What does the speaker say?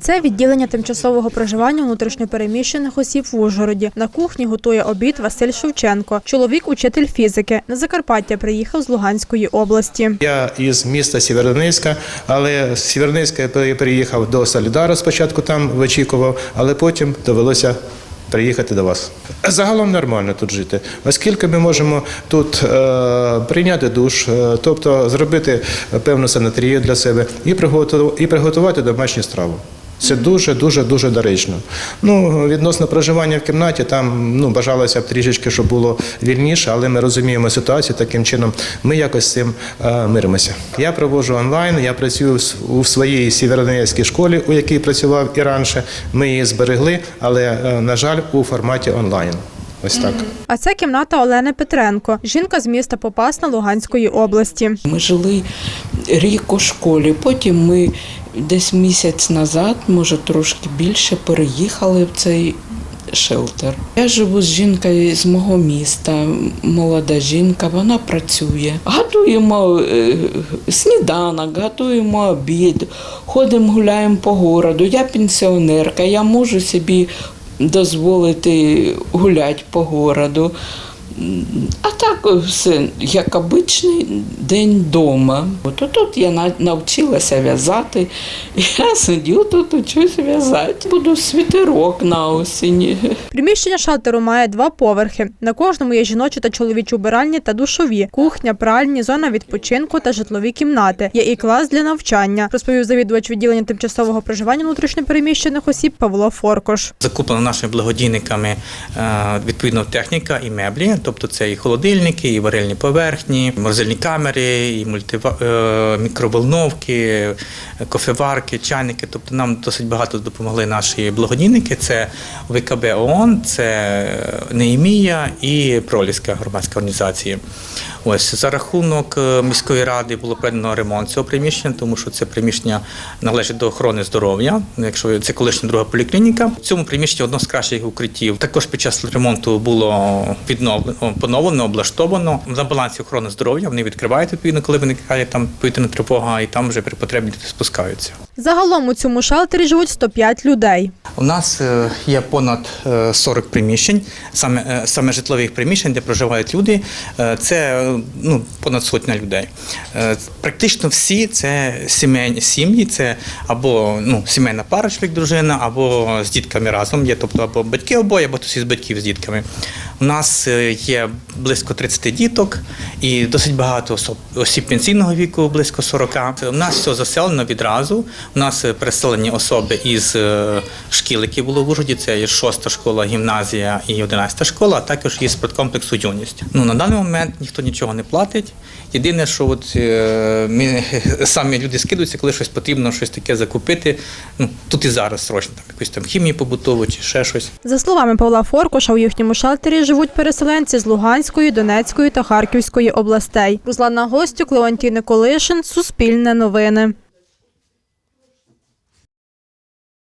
Це відділення тимчасового проживання внутрішньопереміщених осіб в Ужгороді. На кухні готує обід Василь Шевченко. Чоловік учитель фізики. На Закарпаття приїхав з Луганської області. Я із міста Сєвєродонецька, але з Сєвєродонецька я пере- переїхав до Солідара, спочатку там вичікував, але потім довелося приїхати до вас. Загалом нормально тут жити, оскільки ми можемо тут е, прийняти душ, е, тобто зробити певну санаторію для себе і приготувати, і приготувати домашню страву. Це дуже, дуже, дуже доречно. Ну, відносно проживання в кімнаті, там ну, бажалося б трішечки, щоб було вільніше, але ми розуміємо ситуацію таким чином. Ми якось з цим е, миримося. Я проводжу онлайн, я працюю в у своїй сєвєродонецькій школі, у якій працював і раніше. Ми її зберегли, але, е, на жаль, у форматі онлайн. Ось так. А це кімната Олени Петренко. Жінка з міста Попасна Луганської області. Ми жили рік у школі. Потім ми десь місяць назад, може трошки більше, переїхали в цей шелтер. Я живу з жінкою з мого міста, молода жінка, вона працює. Готуємо е, сніданок, готуємо обід, ходимо, гуляємо по городу. Я пенсіонерка, я можу собі дозволити гуляти по городу. А так все, як обичний день вдома. От тут я на- навчилася в'язати. Я сидю тут, учусь в'язати. Буду світерок на осінь. Приміщення шалтеру має два поверхи. На кожному є жіночі та чоловічі убиральні та душові, кухня, пральні, зона відпочинку та житлові кімнати. Є і клас для навчання, розповів завідувач відділення тимчасового проживання внутрішньопереміщених осіб Павло Форкош. Закуплена нашими благодійниками е, відповідно техніка і меблі, тобто це і холодильники, і варильні поверхні, морозильні камери, і мультива... е, мікроволновки, кофеварки, чайники. Тобто нам досить багато допомогли наші благодійники. Це ВКБ ООН, це Неємія і Проліська громадська організація. Ось за рахунок е, міської ради було проведено ремонт цього приміщення, тому що це приміщення належить до охорони здоров'я. Якщо це колишня друга поліклініка, в цьому приміщенні одно з кращих укриттів. Також під час ремонту було відновлено, поновлено, облаштовано на балансі охорони здоров'я. Вони відкривають відповідно, коли виникає там повітряна тривога, і там вже при потребі спускаються. Загалом у цьому шалтері живуть 105 людей. У нас е, є понад е, 40 приміщень, саме, е, саме житлових приміщень, де проживають люди. Е, Це е, ну, понад сотня людей. Е, Практично всі це сімейні сім'ї, це або ну, сімейна пара, чоловік, дружина, або з дітками разом є, тобто або батьки обоє, або хтось із батьків з дітками. У нас е, є близько 30 діток і досить багато осіб пенсійного віку, близько 40. У нас все заселено відразу. У нас е, переселені особи із е, шкіл, які були в Ужгороді. Це є шоста школа, гімназія і 11 школа, а також є спорткомплексу юність. Ну на даний момент ніхто нічого не платить. Єдине, що от е, ми самі люди скидуються, коли щось потрібно, щось таке закупити. Ну тут і зараз срочно там якусь там хімію побутову чи ще щось. За словами Павла Форкуша, у їхньому шелтері живуть переселенці з Луганської, Донецької та Харківської областей. Руслана Гостюк, Леонтій Николишин, Суспільне новини.